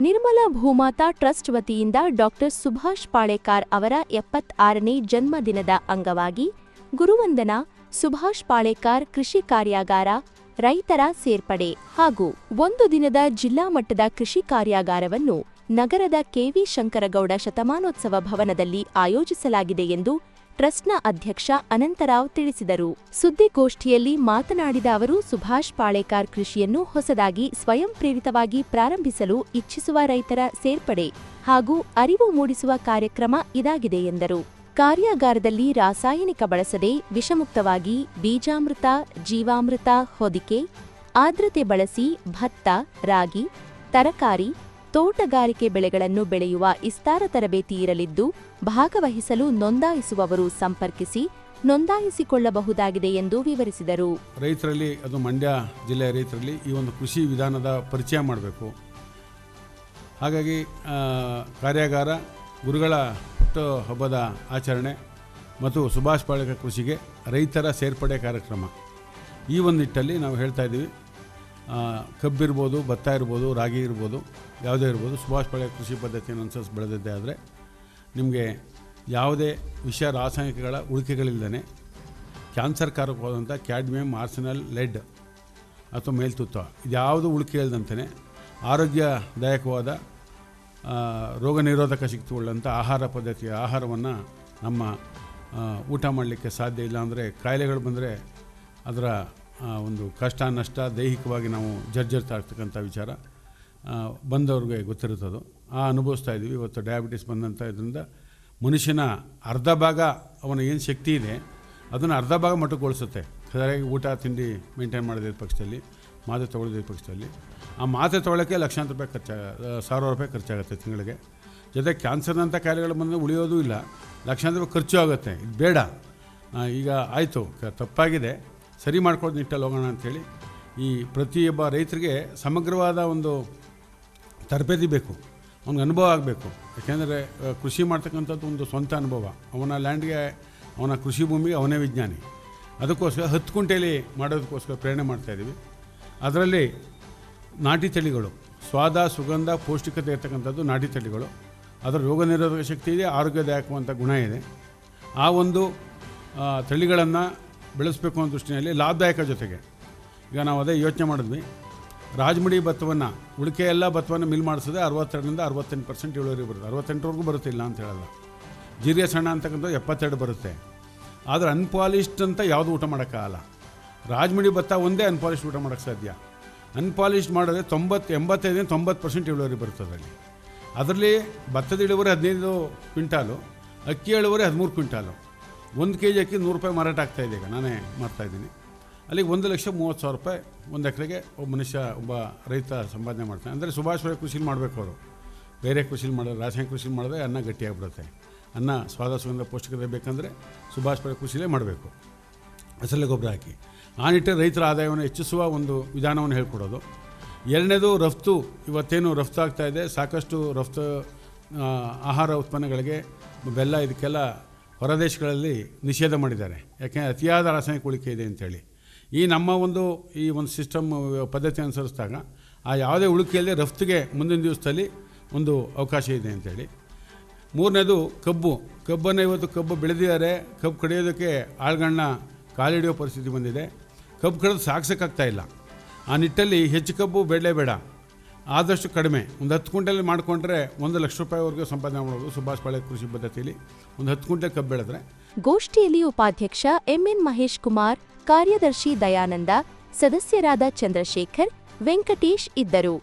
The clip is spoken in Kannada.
ನಿರ್ಮಲಾ ಭೂಮಾತಾ ಟ್ರಸ್ಟ್ ವತಿಯಿಂದ ಡಾಕ್ಟರ್ ಸುಭಾಷ್ ಪಾಳೇಕಾರ್ ಅವರ ಎಪ್ಪತ್ತಾರನೇ ಜನ್ಮದಿನದ ಅಂಗವಾಗಿ ಗುರುವಂದನಾ ಸುಭಾಷ್ ಪಾಳೇಕಾರ್ ಕೃಷಿ ಕಾರ್ಯಾಗಾರ ರೈತರ ಸೇರ್ಪಡೆ ಹಾಗೂ ಒಂದು ದಿನದ ಜಿಲ್ಲಾ ಮಟ್ಟದ ಕೃಷಿ ಕಾರ್ಯಾಗಾರವನ್ನು ನಗರದ ಕೆವಿ ಶಂಕರಗೌಡ ಶತಮಾನೋತ್ಸವ ಭವನದಲ್ಲಿ ಆಯೋಜಿಸಲಾಗಿದೆ ಎಂದು ಟ್ರಸ್ಟ್ನ ಅಧ್ಯಕ್ಷ ಅನಂತರಾವ್ ತಿಳಿಸಿದರು. ಸುದ್ದಿಗೋಷ್ಠಿಯಲ್ಲಿ ಮಾತನಾಡಿದ ಅವರು, ಸುಭಾಷ್ ಪಾಳೇಕಾರ್ ಕೃಷಿಯನ್ನು ಹೊಸದಾಗಿ ಸ್ವಯಂ ಪ್ರೇರಿತವಾಗಿ ಪ್ರಾರಂಭಿಸಲು ಇಚ್ಛಿಸುವ ರೈತರ ಸೇರ್ಪಡೆ ಹಾಗೂ ಅರಿವು ಮೂಡಿಸುವ ಕಾರ್ಯಕ್ರಮ ಇದಾಗಿದೆ ಎಂದರು. ಕಾರ್ಯಾಗಾರದಲ್ಲಿ ರಾಸಾಯನಿಕ ಬಳಸದೆ ವಿಷಮುಕ್ತವಾಗಿ ಬೀಜಾಮೃತ, ಜೀವಾಮೃತ, ಹೊದಿಕೆ ಆದ್ರತೆ ಬಳಸಿ ಭತ್ತ, ರಾಗಿ, ತರಕಾರಿ ತೋಟಗಾರಿಕೆ ಬೆಳೆಗಳನ್ನು ಬೆಳೆಯುವ ಇಸ್ತಾರ ತರಬೇತಿ ಇರಲಿದ್ದು, ಭಾಗವಹಿಸಲು ನೋಂದಾಯಿಸುವವರು ಸಂಪರ್ಕಿಸಿ ನೋಂದಾಯಿಸಿಕೊಳ್ಳಬಹುದಾಗಿದೆ ಎಂದು ವಿವರಿಸಿದರು. ರೈತರಲ್ಲಿ, ಅದು ಮಂಡ್ಯ ಜಿಲ್ಲೆಯ ರೈತರಲ್ಲಿ ಈ ಒಂದು ಕೃಷಿ ವಿಧಾನದ ಪರಿಚಯ ಮಾಡಬೇಕು. ಹಾಗಾಗಿ ಕಾರ್ಯಾಗಾರ ಗುರುಗಳ ಹಬ್ಬದ ಆಚರಣೆ ಮತ್ತು ಸುಭಾಷ್ ಪಾಳಕ ಕೃಷಿಗೆ ರೈತರ ಸೇರ್ಪಡೆ ಕಾರ್ಯಕ್ರಮ. ಈ ಒಂದು ನಿಟ್ಟಲ್ಲಿ ನಾವು ಹೇಳ್ತಾ ಇದ್ದೀವಿ ಕಬ್ಬಿರ್ಬೋದು, ಭತ್ತ ಇರ್ಬೋದು, ರಾಗಿ ಇರ್ಬೋದು, ಯಾವುದೇ ಇರ್ಬೋದು, ಸುಭಾಷ್ ಪಳೆ ಕೃಷಿ ಪದ್ಧತಿಯನ್ನು ಅನುಸರಿಸಿ ಬೆಳೆದಿದ್ದೆ ಆದರೆ ನಿಮಗೆ ಯಾವುದೇ ವಿಷ ರಾಸಾಯನಿಕಗಳ ಉಳಿಕೆಗಳಿಲ್ಲದೆ ಕ್ಯಾನ್ಸರ್ ಕಾರಕವಾದಂಥ ಕ್ಯಾಡ್ಮಿಯಂ, ಆರ್ಸಿನಲ್, ಲೆಡ್ ಅಥವಾ ಇದು ಇದ್ಯಾವುದು ಉಳಿಕೆ ಇಲ್ಲದಂತೆಯೇ ಆರೋಗ್ಯದಾಯಕವಾದ ರೋಗ ನಿರೋಧಕ ಶಕ್ತಿ ಉಳ್ಳಂಥ ಆಹಾರ ಪದ್ಧತಿಯ ಆಹಾರವನ್ನು ನಮ್ಮ ಊಟ ಮಾಡಲಿಕ್ಕೆ ಸಾಧ್ಯ ಇಲ್ಲ ಅಂದರೆ ಕಾಯಿಲೆಗಳು ಬಂದರೆ ಅದರ ಒಂದು ಕಷ್ಟ, ನಷ್ಟ ದೈಹಿಕವಾಗಿ ನಾವು ಜರ್ಜರ್ತಾ ಆಗ್ತಕ್ಕಂಥ ವಿಚಾರ ಬಂದವ್ರಿಗೆ ಗೊತ್ತಿರುತ್ತದು. ಆ ಅನುಭವಿಸ್ತಾ ಇದ್ದೀವಿ. ಇವತ್ತು ಡಯಾಬಿಟಿಸ್ ಬಂದಂಥ ಇದರಿಂದ ಮನುಷ್ಯನ ಅರ್ಧ ಭಾಗ ಅವನ ಏನು ಶಕ್ತಿ ಇದೆ, ಅದನ್ನು ಅರ್ಧ ಭಾಗ ಮಟ್ಟಕ್ಕೊಳಿಸುತ್ತೆ ಸರಿಯಾಗಿ ಊಟ, ತಿಂಡಿ ಮೇಂಟೈನ್ ಮಾಡದಿದ್ದ ಪಕ್ಷದಲ್ಲಿ, ಮಾತ್ರೆ ತೊಗೊಳ್ದಿದ್ದ ಪಕ್ಷದಲ್ಲಿ. ಆ ಮಾತ್ರೆ ತೊಗೊಳ್ಳೋಕ್ಕೆ ಲಕ್ಷಾಂತರ ರೂಪಾಯಿ ಖರ್ಚಾಗ ಸಾವಿರ ರೂಪಾಯಿ ಖರ್ಚಾಗುತ್ತೆ ತಿಂಗಳಿಗೆ. ಜೊತೆ ಕ್ಯಾನ್ಸರ್ನಂಥ ಕಾಯಿಲೆಗಳು ಬಂದರೆ ಉಳಿಯೋದೂ ಇಲ್ಲ. ಲಕ್ಷಾಂತರ ರೂಪಾಯಿ ಖರ್ಚು ಆಗುತ್ತೆ. ಇದು ಬೇಡ. ಈಗ ಆಯಿತು. ತಪ್ಪಾಗಿದೆ. ಸರಿ ಮಾಡ್ಕೊಳ್ಳೋದು ನಿಟ್ಟಲ್ಲಿ ಹೋಗೋಣ ಅಂಥೇಳಿ ಈ ಪ್ರತಿಯೊಬ್ಬ ರೈತರಿಗೆ ಸಮಗ್ರವಾದ ಒಂದು ತರಬೇತಿ ಬೇಕು, ಅವ್ನಿಗೆ ಅನುಭವ ಆಗಬೇಕು. ಯಾಕೆಂದರೆ ಕೃಷಿ ಮಾಡ್ತಕ್ಕಂಥದ್ದು ಒಂದು ಸ್ವಂತ ಅನುಭವ. ಅವನ ಲ್ಯಾಂಡ್ಗೆ, ಅವನ ಕೃಷಿ ಭೂಮಿಗೆ ಅವನೇ ವಿಜ್ಞಾನಿ. ಅದಕ್ಕೋಸ್ಕರ ಹತ್ತು ಕುಂಟೆಲಿ ಮಾಡೋದಕ್ಕೋಸ್ಕರ ಪ್ರೇರಣೆ ಮಾಡ್ತಾಯಿದ್ದೀವಿ ಅದರಲ್ಲಿ ನಾಟಿ ತಳಿಗಳು, ಸ್ವಾದ, ಸುಗಂಧ, ಪೌಷ್ಟಿಕತೆ ಇರ್ತಕ್ಕಂಥದ್ದು ನಾಟಿ ತಳಿಗಳು. ಅದರ ರೋಗ ನಿರೋಧಕ ಶಕ್ತಿ ಇದೆ ಆರೋಗ್ಯದಾಯಕವಂಥ ಗುಣ ಇದೆ. ಆ ಒಂದು ತಳಿಗಳನ್ನು ಬೆಳೆಸಬೇಕು ಅನ್ನೋ ದೃಷ್ಟಿಯಲ್ಲಿ ಲಾಭದಾಯಕ ಜೊತೆಗೆ. ಈಗ ನಾವು ಅದೇ ಯೋಚನೆ ಮಾಡಿದ್ವಿ. ರಾಜಮುಡಿ ಭತ್ತವನ್ನು, ಉಳಿಕೆ ಎಲ್ಲ ಭತ್ತವನ್ನು ಮಿಲ್ ಮಾಡಿಸಿದ್ರೆ ಅರವತ್ತೆರಡರಿಂದ ಅರವತ್ತೆಂಟು ಪರ್ಸೆಂಟ್ ಇಳುವರಿ ಬರುತ್ತೆ. ಅರವತ್ತೆಂಟರವರೆಗೂ ಬರುತ್ತಿಲ್ಲ ಅಂತ ಹೇಳಲ್ಲ. ಜೀರಿಗೆ ಸಣ್ಣ ಅಂತಕ್ಕಂಥ ಎಪ್ಪತ್ತೆರಡು ಬರುತ್ತೆ. ಆದರೆ ಅನ್ಪಾಲಿಶ್ಡ್ ಅಂತ ಯಾವುದು ಊಟ ಮಾಡೋಕ್ಕಾಗಲ್ಲ. ರಾಜಮುಡಿ ಭತ್ತ ಒಂದೇ ಅನ್ಪಾಲಿಶ್ಡ್ ಊಟ ಮಾಡೋಕ್ಕೆ ಸಾಧ್ಯ. ಅನ್ಪಾಲಿಶ್ಡ್ ಮಾಡಿದ್ರೆ ತೊಂಬತ್ತು, ಎಂಬತ್ತೈದರಿಂದ ತೊಂಬತ್ತು ಪರ್ಸೆಂಟ್ ಇಳುವರಿ ಬರುತ್ತೆ ಅದರಲ್ಲಿ. ಅದರಲ್ಲಿ ಭತ್ತದ ಇಳುವರಿ ಹದಿನೈದು ಕ್ವಿಂಟಾಲು, ಅಕ್ಕಿ ಇಳುವರಿ ಹದಿಮೂರು ಕ್ವಿಂಟಾಲು. ಒಂದು ಕೆ ಜಿ ಅಕ್ಕಿ ನೂರು ರೂಪಾಯಿ ಮಾರಾಟ ಆಗ್ತಾ ಇದೆ ಈಗ. ನಾನೇ ಮಾಡ್ತಾಯಿದ್ದೀನಿ ಅಲ್ಲಿಗೆ ಒಂದು ಲಕ್ಷ ಮೂವತ್ತು ಸಾವಿರ ರೂಪಾಯಿ ಒಂದು ಎಕರೆಗೆ ಒಬ್ಬ ಮನುಷ್ಯ, ಒಬ್ಬ ರೈತ ಸಂಪಾದನೆ ಮಾಡ್ತಾನೆ. ಅಂದರೆ ಸುಭಾಷ್ ಅವರೇ ಕೃಷಿ ಮಾಡಬೇಕು ಅವರು. ಬೇರೆ ಕೃಷಿ ಮಾಡಿದ್ರೆ ರಾಸಾಯನಿಕ ಕೃಷಿ ಮಾಡಿದ್ರೆ ಅನ್ನ ಗಟ್ಟಿಯಾಗ್ಬಿಡುತ್ತೆ ಅನ್ನ ಸ್ವಾದ ಸುಗಂಧ ಪೌಷ್ಟಿಕತೆ ಬೇಕಂದರೆ ಸುಭಾಷ್ ಪಳೆ ಕೃಷಿಲೇ ಮಾಡಬೇಕು. ಹಸರಲೆ ಗೊಬ್ಬರ ಹಾಕಿ. ಆ ನಿಟ್ಟಿನಲ್ಲಿ ರೈತರ ಆದಾಯವನ್ನು ಹೆಚ್ಚಿಸುವ ಒಂದು ವಿಧಾನವನ್ನು ಹೇಳ್ಕೊಡೋದು. ಎರಡನೇದು ರಫ್ತು. ಇವತ್ತೇನು ರಫ್ತು ಆಗ್ತಾಯಿದೆ ಸಾಕಷ್ಟು ರಫ್ತು ಆಹಾರ ಉತ್ಪನ್ನಗಳಿಗೆ ಬೆಲ್ಲ ಇದಕ್ಕೆಲ್ಲ ಹೊರದೇಶಗಳಲ್ಲಿ ನಿಷೇಧ ಮಾಡಿದ್ದಾರೆ. ಯಾಕೆಂದರೆ ಅತಿಯಾದ ರಾಸಾಯನಿಕ ಉಳಿಕೆ ಇದೆ ಅಂತೇಳಿ ಈ ನಮ್ಮ ಒಂದು, ಈ ಒಂದು ಸಿಸ್ಟಮ್ ಪದ್ಧತಿ ಅನುಸರಿಸಿದಾಗ ಆ ಯಾವುದೇ ಉಳಿಕೆಯಲ್ಲಿ ರಫ್ತಿಗೆ ಮುಂದಿನ ದಿವಸದಲ್ಲಿ ಒಂದು ಅವಕಾಶ ಇದೆ ಅಂತೇಳಿ ಮೂರನೇದು ಕಬ್ಬು. ಕಬ್ಬನ್ನು ಇವತ್ತು ಕಬ್ಬು ಬೆಳೆದಿದ್ದಾರೆ. ಕಬ್ಬು ಕಡಿಯೋದಕ್ಕೆ ಆಳ್ಗಳನ್ನ ಕಾಲಿಡಿಯೋ ಪರಿಸ್ಥಿತಿ ಬಂದಿದೆ. ಕಬ್ಬು ಕಡಿದು ಸಾಕ್ಸೋಕ್ಕಾಗ್ತಾ ಇಲ್ಲ. ಆ ನಿಟ್ಟಲ್ಲಿ ಹೆಚ್ಚು ಕಬ್ಬು ಬೆಳಲೇಬೇಡ ಆದಷ್ಟು ಕಡಿಮೆ. ಒಂದು ಹತ್ತು ಕ್ವಿಂಟಲ್ ಮಾಡಿಕೊಂಡ್ರೆ ಒಂದು ಲಕ್ಷ ರೂಪಾಯಿವರೆಗೂ ಸಂಪಾದನೆ ಮಾಡೋದು ಸುಭಾಷ್ ಪಾಳೆ ಕೃಷಿ ಪದ್ಧತಿಯಲ್ಲಿ. ಒಂದು ಹತ್ತು ಕ್ವಿಂಟಲ್ ಕಬ್ಬು ಬೆಳೆದ್ರೆ. ಗೋಷ್ಠಿಯಲ್ಲಿ ಉಪಾಧ್ಯಕ್ಷ ಎಂಎನ್ ಮಹೇಶ್ ಕುಮಾರ್, ಕಾರ್ಯದರ್ಶಿ ದಯಾನಂದ, ಸದಸ್ಯರಾದ ಚಂದ್ರಶೇಖರ್, ವೆಂಕಟೇಶ್ ಇದ್ದರು.